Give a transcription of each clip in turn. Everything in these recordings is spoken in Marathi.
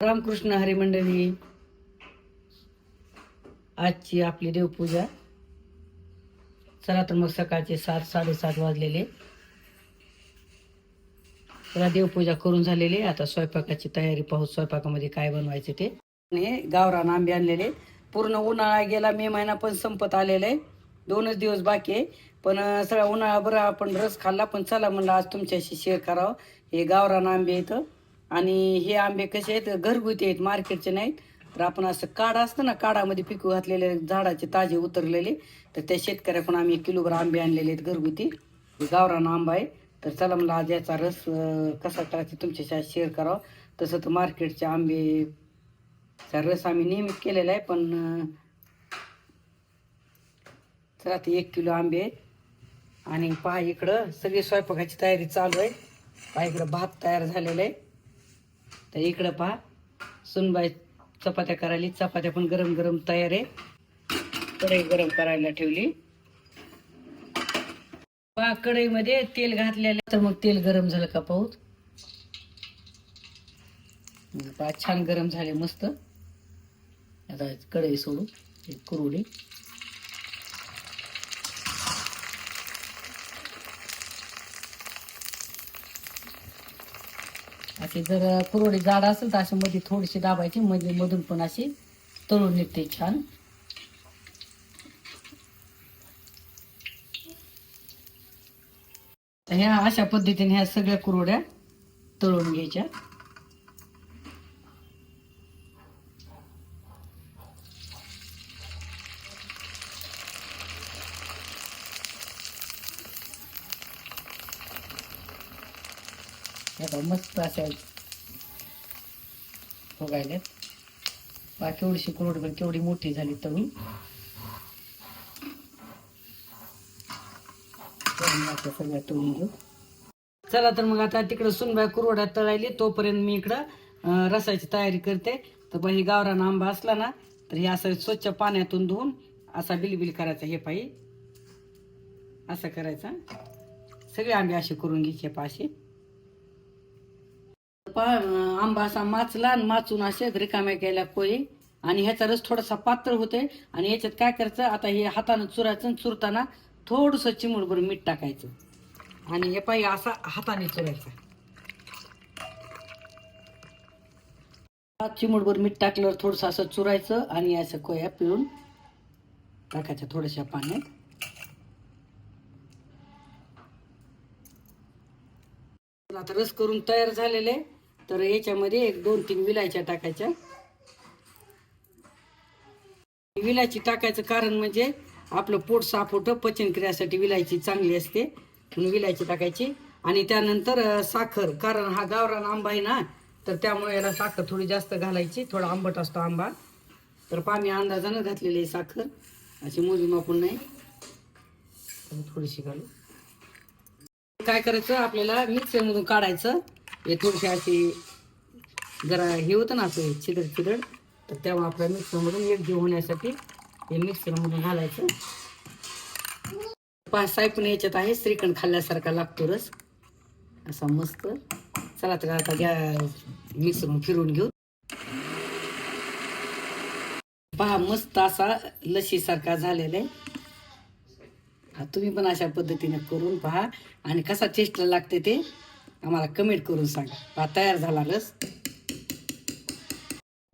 रामकृष्ण हरी मंडळी आजची आपली देवपूजा. चला तर मग सकाळचे सात साडेसात वाजलेले. चला देवपूजा करून झालेली. आता स्वयंपाकाची तयारी पाहू स्वयंपाकामध्ये काय बनवायचे ते. हे गावरान आंबे आणलेले. पूर्ण उन्हाळा गेला मे महिना पण संपत आलेला आहे दोनच दिवस बाकी आहे. पण सगळा उन्हाळा बरं आपण रस खाल्ला. पण चला म्हणलं आज तुमच्याशी शेअर करावं. हे गावरान आंबे इथं. आणि हे आंबे कसे आहेत? घरगुती आहेत मार्केटचे नाहीत. तर आपण असं काढा असतं ना काढामध्ये पिकू घातलेले झाडाचे ताजे उतरलेले. तर त्या शेतकऱ्याकडून आम्ही एक किलोभर आंबे आणलेले आहेत घरगुती. हे गावरान आंबा आहे. तर चला मला आज याचा रस कसा करायचा तुमच्याशी शेअर करावा. तसं तर मार्केटचे आंबे चा रस आम्ही नेहमीच केलेला आहे पण अं, चला ते एक किलो आंबे आहेत आणि पहा इकडं सगळी स्वयंपाकाची तयारी चालू आहे. पहा इकडं भात तयार झालेला आहे. तर इकडं पहा. सुनबाई चपात्या करायली. चपात्या पण गरम गरम तयार आहे. कढई गरम करायला ठेवली. पहा कढईमध्ये तेल घातलेलं तर मग तेल गरम झालं का पाहू? म्हणजे पहा छान गरम झाले मस्त. आता कढई सोडू. एक कुरुडी अशी जर कुरवडी जाड असेल तर अशी मध्ये थोडीशी दाबायची मध्ये मधून पण अशी तळून निघते छान. तर ह्या अशा पद्धतीने ह्या सगळ्या कुरवड्या तळून घ्यायच्या. आता मस्त अशा बघायला पा केवढीशी कुरवडी पण केवढी मोठी झाली तळून आता सगळ्या तळून घेऊ. चला तर मग आता तिकडं सुनबाई कुरवड्या तळायली तोपर्यंत मी इकडं रसायची तयारी करते. तर बाई गावरान आंबा असला ना तर हे असं स्वच्छ पाण्यातून धुवून असा बिलबिल करायचा हे पायी. असं करायचा. सगळे आंबे असे करून घ्यायचे पाशे. पहा आंबा असा माचला आणि माचून असे रिकाम्या केल्या कोळी. आणि ह्याचा रस थोडासा पातळ होते आणि याच्यात काय करायचं आता हे हातानं चुरायचं आणि चुरताना थोडंसं चिमूटभर मीठ टाकायचं. आणि हे पाहिजे असा हाताने चुरायचा. चिमूडभर मीठ टाकल्यावर थोडंसं असं चुरायचं आणि असं कोया पिळून टाकायच्या थोड्याशा पाण्यात. आता रस करून तयार झालेले तर याच्यामध्ये एक दोन तीन विलायच्या टाकायच्या. विलायची टाकायचं कारण म्हणजे आपलं पोट साफ होतं पचनक्रियासाठी विलायची चांगली असते. म्हणून विलायची टाकायची. आणि त्यानंतर साखर. कारण हा गावरान आंबा आहे ना तर त्यामुळे याला साखर थोडी जास्त घालायची. थोडा आंबट असतो आंबा. तर पाणी अंदाजानं घातलेली आहे साखर. अशी मोजून आपण नाही. थोडीशी घालू. काय करायचं? आपल्याला मिक्सरमधून काढायचं. हे थोडीशी अशी जरा हे होतं ना असं चिदड चिदड तर तेव्हा आपल्या मिक्सरमधून एकजीव होण्यासाठी हे मिक्सरमधून घालायचं. पाच साय पण याच्यात आहे श्रीखंड खाल्ल्यासारखा लागतो रस. असा मस्त. चला तर आता घ्या मिक्सरमधून फिरून घेऊ. पहा मस्त असा लशीसारखा झालेला आहे. तुम्ही पण अशा पद्धतीने करून पहा. आणि कसा टेस्टला लागते ते? आम्हाला कमेंट करून सांगा. हा तयार झाला रस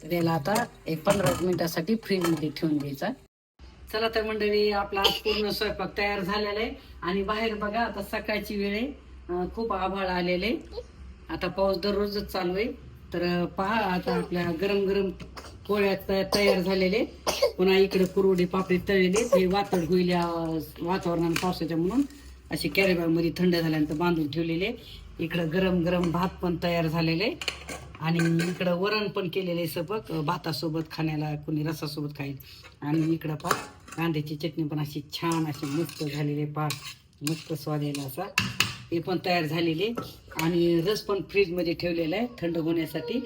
तर याला आता एक पंधरा मिनिटासाठी फ्रीजमध्ये ठेवून द्यायचा चला तर मंडळी आपला पूर्ण स्वयंपाक तयार झालेला आहे. आणि बाहेर बघा आता सकाळची वेळ आहे. खूप आभाळ आलेले आता पाऊस दररोजच चालू आहे. तर पहा आता आपल्या गरम गरम पोळ्या तयार झालेले पुन्हा इकडे कुरवडी पापडी तळलेले हे वातड होईल या वातावरणाने पावसाच्या म्हणून. असे कॅरेबॅगमध्ये थंड झाल्यानंतर बांधून ठेवलेले. इकडं गरम गरम भात पण तयार झालेले. आणि इकडं वरण पण केलेले सपक. भातासोबत खाण्याला कोणी रसासोबत खाईल. आणि इकडं पा कांद्याची चटणी पण अशी छान अशी मस्त झालेले पा मस्त स्वाद यायला असा. हे पण तयार झालेले. आणि रस पण फ्रीजमध्ये ठेवलेला आहे थंड होण्यासाठी.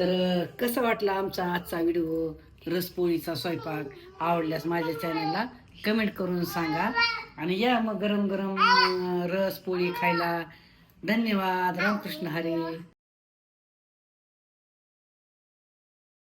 तर कसं वाटलं आमचा आजचा व्हिडिओ? रसपोळीचा स्वयंपाक आवडल्यास माझ्या चॅनलला कमेंट करून सांगा. आणि या मग गरम गरम रस पोळी खायला. धन्यवाद. रामकृष्ण हरी.